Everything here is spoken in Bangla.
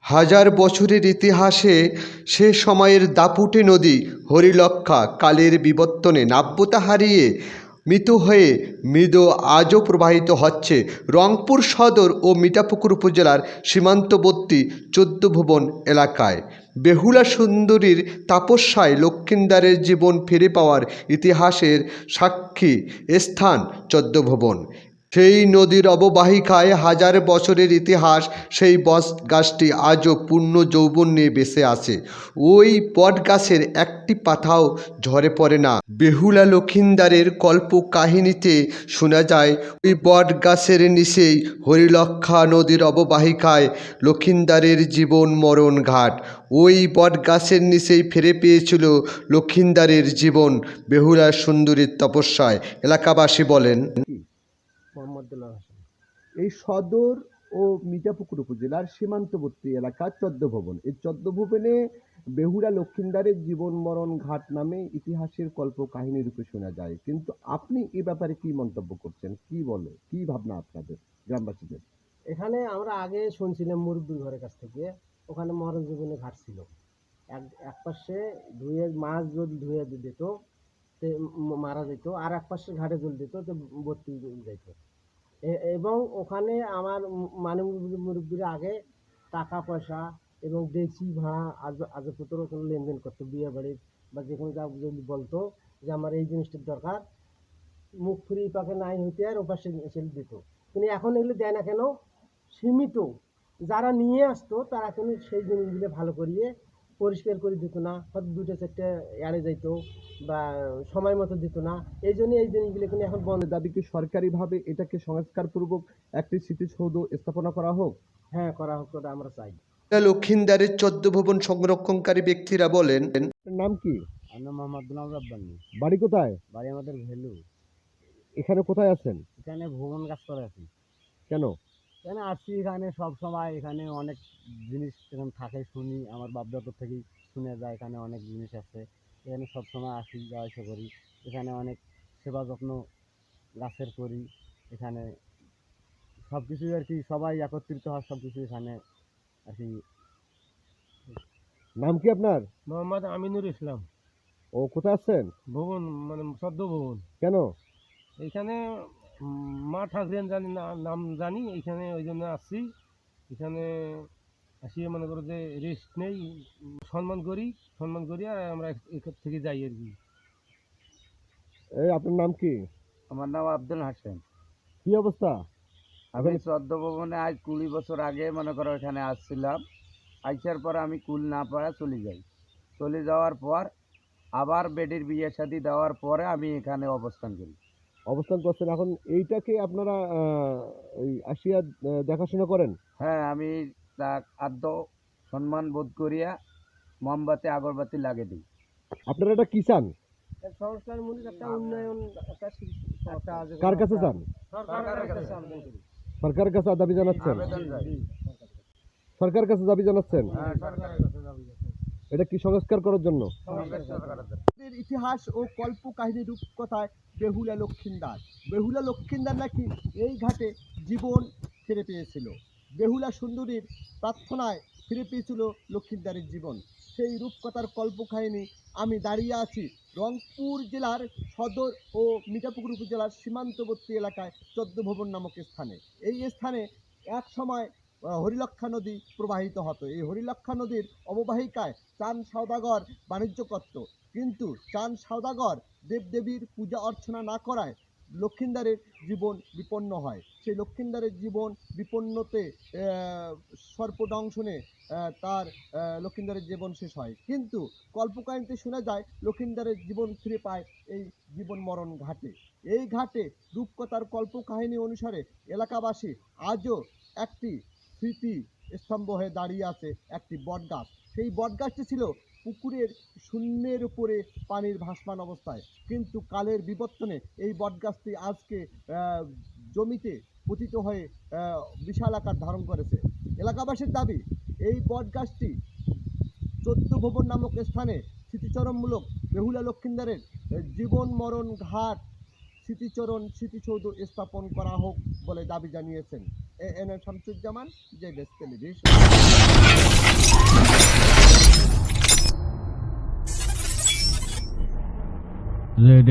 হাজার বছরের ইতিহাসে সে সময়ের দাপুটে নদী হরিলক্ষা কালের বিবর্তনে নাব্যতা হারিয়ে মৃত হয়ে মৃদ আজও প্রবাহিত হচ্ছে রংপুর সদর ও মিঠাপুকুর উপজেলার সীমান্তবর্তী চোদ্দ ভুবন এলাকায়। বেহুলা সুন্দরীর তাপস্যায় লক্ষিন্দারের জীবন ফিরে পাওয়ার ইতিহাসের সাক্ষী স্থান চোদ্দ ভুবন। সেই নদীর অববাহিকায় হাজার বছরের ইতিহাস, সেই বট গাছটি আজও পূর্ণ যৌবন নিয়ে বেঁচে আছে। ওই বট গাছের একটি পাতাও ঝরে পড়ে না। বেহুলা লক্ষিন্দারের কল্প কাহিনীতে শোনা যায়, ওই বট গাছের নিচেই হরিলক্ষা নদীর অববাহিকায় লক্ষিন্দারের জীবন মরণ ঘাট। ওই বট গাছের নিচেই ফিরে পেয়েছিল লক্ষিন্দারের জীবন বেহুলা সুন্দরীর তপস্যায়। এলাকাবাসী বলেন এই সদর ও মিঠাপুকুর উপজেলার সীমান্তবর্তী এলাকা চোদ্দ ভবন এই চোদ্দ ভবনে বেহুলা লক্ষিন্দারের জীবন মরণ ঘাট নামে ইতিহাসের কল্প কাহিনী রূপে শোনা যায়। কিন্তু আপনি এ ব্যাপারে কি মন্তব্য করছেন? কি বলে? কি ভাবনা আপনাদের, গ্রামবাসীদের? এখানে আমরা আগে শুনছিলাম মুরব্বীর ঘরের কাছ থেকে, ওখানে মরণ জীবনে ঘাট ছিল। এক এক পাশে ধুয়ে, মাছ যদি ধুয়ে দিত তে মারা যেত। আর এক পাশে ঘাটে জল দিত, তো ভর্তি যাইত। এ- এবং ওখানে আমার মানে মুরব্বীরা আগে টাকা পয়সা এবং দেখি ভাড়া, আজ, আজপত্র কোনো লেনদেন করতো, বিয়ে বাড়ির বা যে কোনো যা যদি বলতো যে আমার এই জিনিসটার দরকার, মুখ ফ্রি পাকে নাই হইতে আর ওপাশে এসে দিত। কিন্তু এখন এগুলো দেয় না কেন? সীমিত। যারা নিয়ে আসতো, তারা কিন্তু সেই জিনিসগুলো ভালো করিয়ে পরিষ্কার করে দিত না হয়তো দুটো চারটে এড়ে যাইতো বা সময় মতো দিত না। এই জন্য এই জিনিসগুলো কিন্তু এখন বন্ধ। দাবি কি সরকারিভাবে এটাকে সংস্কারপূর্বক একটি স্মৃতিসৌধ স্থাপনা করা হোক? হ্যাঁ করা হোক ওটা আমরা চাই। লক্ষিন্দারের চোদ্দ ভবন সংরক্ষণকারী ব্যক্তিরা বলেন। নাম কি? আমরা মোহাম্মদুল্লাহ রাব্বানি। বাড়ি কোথায়? বাড়ি আমাদের ভ্যালু এখানে কোথায় আছেন? এখানে ভুবন গাছ করে আছি। কেন? এখানে আসছি এখানে সব সময় এখানে অনেক জিনিস এখানে থাকে শুনি আমার বাপদাদা থেকেই শুনে যায় এখানে অনেক জিনিস আছে। এখানে সব সময় আসি যাওয়া আসা করি। এখানে অনেক সেবা যত্ন গাছের করি এখানে সব কিছুই আর কি সবাই একত্রিত হয় সব কিছু এখানে আর কি। নাম কি আপনার? মোহাম্মদ আমিনুর ইসলাম। ও কোথায় আছেন? ভুবন মানে সদ্য ভবন। কেন? এইখানে উম, মা ঠাকুরেন জানি না নাম জানি এখানে ওই জন্য আসছি। এখানে আসিয়ে মনে করো যে রেস্ট নেই সম্মান করি সম্মান করি আর আমরা এখান থেকে যাই আর কি। এই আপনার নাম কি? আমার নাম আব্দুল হাসান। কি অবস্থা? আমি শ্রদ্ধ ভবনে আজ কুড়ি বছর আগে মনে করো এখানে আসছিলাম। আইসার পর আমি কুল না পারা চলে যাই। চলে যাওয়ার পর আবার বেডির বিয়ে শাদি দেওয়ার পরে আমি এখানে অবস্থান করি। অবস্থান করছেন। এখন এইটাকে আপনারা ওই আসিয়া দেখাশোনা করেন? হ্যাঁ আমি তা আদ্য সম্মান বোধ করিয়া মোমবাতি আগরবাতি লাগিয়ে দিই। আপনারা এটা কি চান? সংস্কারমূলক একটা উন্নয়ন কার কাছে চান? সরকারের কাছে দাবি জানাচ্ছেন? সরকারের কাছে দাবি জানাচ্ছেন? হ্যাঁ সরকারের কাছে যাব। এটা কি সংস্কার করার জন্য? সংস্কার করার জন্য। ইতিহাস ও কল্প কাহিনী রূপকথায় বেহুলা লক্ষিন্দার। বেহুলা লক্ষিন্দার নাকি এই ঘাটে জীবন ফিরে পেয়েছিল। বেহুলা সুন্দরীর প্রার্থনায় ফিরে পেয়েছিল লক্ষিন্দারের জীবন। সেই রূপকথার কল্প কাহিনী আমি দাঁড়িয়ে আছি রংপুর জেলার সদর ও মিঠাপুকুর উপজেলার সীমান্তবর্তী এলাকায় চোদ্দ ভবন নামক স্থানে। এই স্থানে এক সময় হরিলক্ষা নদী প্রবাহিত হতো। এই হরিলক্ষা নদীর অববাহিকায় চান সওদাগর বাণিজ্য করত। কিন্তু চান সওদাগর দেবদেবীর পূজা অর্চনা না করায় লক্ষিন্দারের জীবন বিপন্ন হয়। সেই লক্ষিন্দারের জীবন বিপন্নতে সর্পদংশনে তার লক্ষিন্দারের জীবন শেষ হয়। কিন্তু কল্পকাহিনীতে শোনা যায়, লক্ষিন্দারের জীবন ফিরে পায় এই জীবন মরণ ঘাটে। এই ঘাটে রূপকথার কল্পকাহিনী অনুসারে এলাকাবাসী আজও একটি স্মৃতি স্তম্ভ হয়ে দাঁড়িয়ে আছে একটি বটগাছ। সেই বটগাছটি ছিল পুকুরের শূন্যের উপরে পানির ভাসমান অবস্থায়। কিন্তু কালের বিবর্তনে এই বটগাছটি আজকে জমিতে পতিত হয়ে বিশাল আকার ধারণ করেছে। এলাকাবাসীর দাবি, এই বটগাছটি চোদ্দ ভবন নামক স্থানে স্মৃতিচরণমূলক বেহুলা লক্ষিন্দারের জীবন মরণ ঘাট স্মৃতিচরণ স্মৃতিসৌধ স্থাপন করা হোক বলে দাবি জানিয়েছেন। এন এম শামসুজ্জামান জে বেস টেলিভিশন রেড